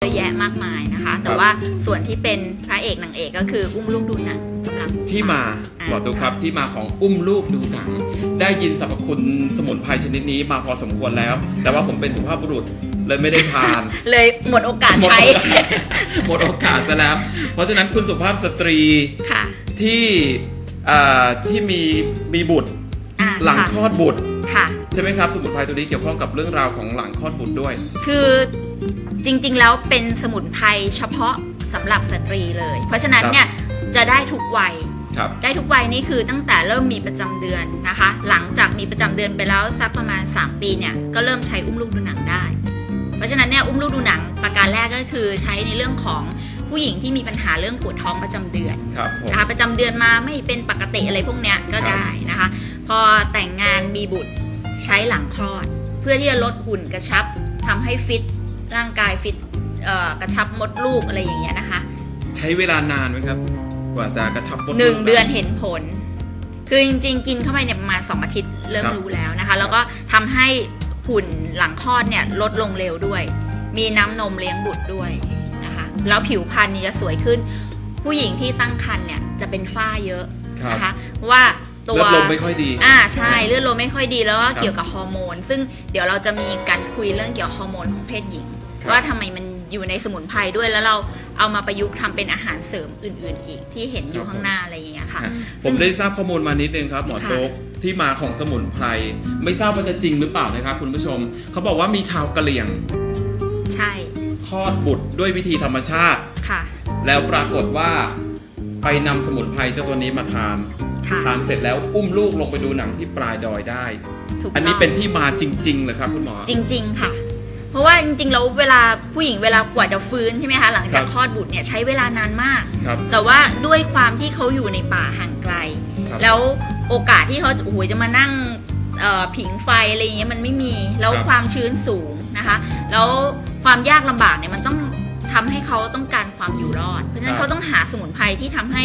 เยอะแยะมากมายนะคะ แต่ว่าส่วนที่เป็นพระเอกนางเอกก็คืออุ้มลูกดูหนังกำลังที่มาอ่าหมอตุ๊กครับที่มาของอุ้มลูกดูหนัง ได้ยินสรรพคุณสมุนไพรชนิดนี้มาพอสมควรแล้ว แต่ว่าผมเป็นสุภาพบุรุษเลยไม่ได้ทาน เลยหมดโอกาสหมดใช้โอกาสหมดโอกาสซะแล้ว เพราะฉะนั้นคุณสุภาพสตรีค่ะที่เอ่อที่มีมีบุตรอ่าหลังค่ะคลอดบุตรค่ะ ใช่ไหมครับ สมุนไพรตัวนี้เกี่ยวข้องกับเรื่องราวของหลังคลอดบุตรด้วย คือจริงๆแล้วเป็นสมุนไพรเฉพาะสำหรับสตรีเลย เพราะฉะนั้นครับเนี่ยจะได้ทุกวัยครับได้ทุกวัยนี่คือตั้งแต่เริ่มมีประจำเดือนนะคะ หลังจากมีประจำเดือนไปแล้วสักประมาณ 3 ปีเนี่ยก็เริ่มใช้อุ้มลูกดูหนังได้ เพราะฉะนั้นเนี่ยอุ้มลูกดูหนังประการแรกก็คือใช้ในเรื่องของผู้หญิงที่มีปัญหาเรื่องปวดท้องประจำเดือนครับผมนะคะประจำเดือนมาไม่เป็นปกติอะไรพวกเนี้ยก็ครับได้นะคะ พอแต่งงานมีบุตร ใช้หลังคลอด เพื่อที่จะลดหุ่นกระชับทำให้ฟิตร่างกายฟิตเอ่อกระชับมดลูกอะไรอย่างเงี้ยนะคะ ใช้เวลานานไหมครับ กว่าจะกระชับมดลูกหนึ่งเดือนไเห็นผล คือจริง ๆ กินเข้าไปเนี่ยประมาณสองอาทิตย์เริ่มครับรู้แล้วนะคะ แล้วก็ทำให้หุ่นหลังคลอดเนี่ยลดลงเร็วด้วย มีน้ำนมเลี้ยงบุตรด้วยนะคะ แล้วผิวพรรณเนี่ยจะสวยขึ้น ผู้หญิงที่ตั้งครรภ์เนี่ยจะเป็นฝ้าเยอะครับนะคะเพราะว่า ตัว เลือดลมไม่ค่อยดี อ่าใช่เลือดลมไม่ค่อยดีแล้วก็ครับเกี่ยวกับฮอร์โมน ซึ่งเดี๋ยวเราจะมีการคุยเรื่องเกี่ยวกับฮอร์โมนของเพศหญิงครับว่าทำไมมันอยู่ในสมุนไพรด้วยแล้วเราเอามาประยุกต์ทำเป็นอาหารเสริมอื่น ๆ อีกที่เห็นอยู่ข้างหน้าอะไรอย่างเงี้ยค่ะฮะผมได้ทราบข้อมูลมานิดนึงครับหมอค่ะโจ๊กที่มาของสมุนไพรไม่ทราบว่าจะจริงหรือเปล่านะครับ คุณผู้ชมเขาบอกว่ามีชาวกะเหรี่ยง ใช่คลอดบุตรด้วยวิธีธรรมชาติค่ะ แล้วปรากฏว่าไปนำสมุนไพรเจ้าตัวนี้มาทานค่ะ ทานเสร็จแล้วอุ้มลูกลงไปดูหนังที่ปลายดอยได้ถูกอันนี้ต้งเป็นที่มาจริง ๆ เลยครับคุณหมอ จริง ๆ ค่ะ เพราะว่าจริงๆแล้วเวลาผู้หญิงเวลากว่าจะฟื้นใช่ไหมคะหลังจากครับคลอดบุตรเนี่ยใช้เวลานานมากครับแต่ว่าด้วยความที่เขาอยู่ในป่าห่างไกลครับแล้วโอกาสที่เขาจะโอ้โหจะมานั่งเอ่อผิงไฟอะไรอย่างเงี้ยมันไม่มี แล้วครับความชื้นสูงนะคะ แล้วความยากลำบากเนี่ยมันต้อง ทำให้เขาต้องการความอยู่รอด เพราะฉะนั้นเขาต้องหาสมุนไพรที่ทำให้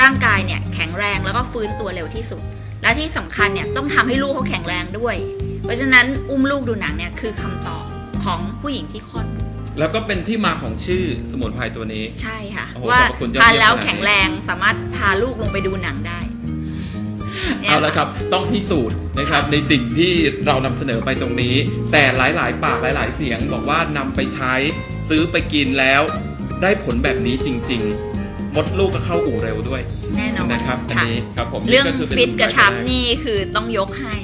ร่างกายเนี่ยแข็งแรงแล้วก็ฟื้นตัวเร็วที่สุด และที่สำคัญเนี่ยต้องทำให้ลูกเขาแข็งแรงด้วย เพราะฉะนั้นอุ้มลูกดูหนังเนี่ยคือคำตอบของผู้หญิงที่คลอดบุตรแล้วก็เป็นที่มาของชื่อสมุนไพรตัวนี้ ใช่ค่ะโอ้โหว่าสรรพคุณยอดทานเยี่ยมแล้วขนาดนี้แข็งแรงสามารถพาลูกลงไปดูหนังได้นี่ย เอาละครับ ต้องพิสูจน์นะครับในสิ่งที่เรานำเสนอไปตรงนี้ แต่หลาย ๆ ปากหลาย ๆ เสียงบอกว่านำไปใช้ซื้อไปกินแล้ว ได้ผลแบบนี้จริง ๆ มดลูกก็เข้าอู่เร็วด้วยแน่นอนนะครับอันค่ะนี้ครับผมเรื่องนี่ก็คืป็นฟิตกระชับสมุนไพแกนี่คือต้องยกให้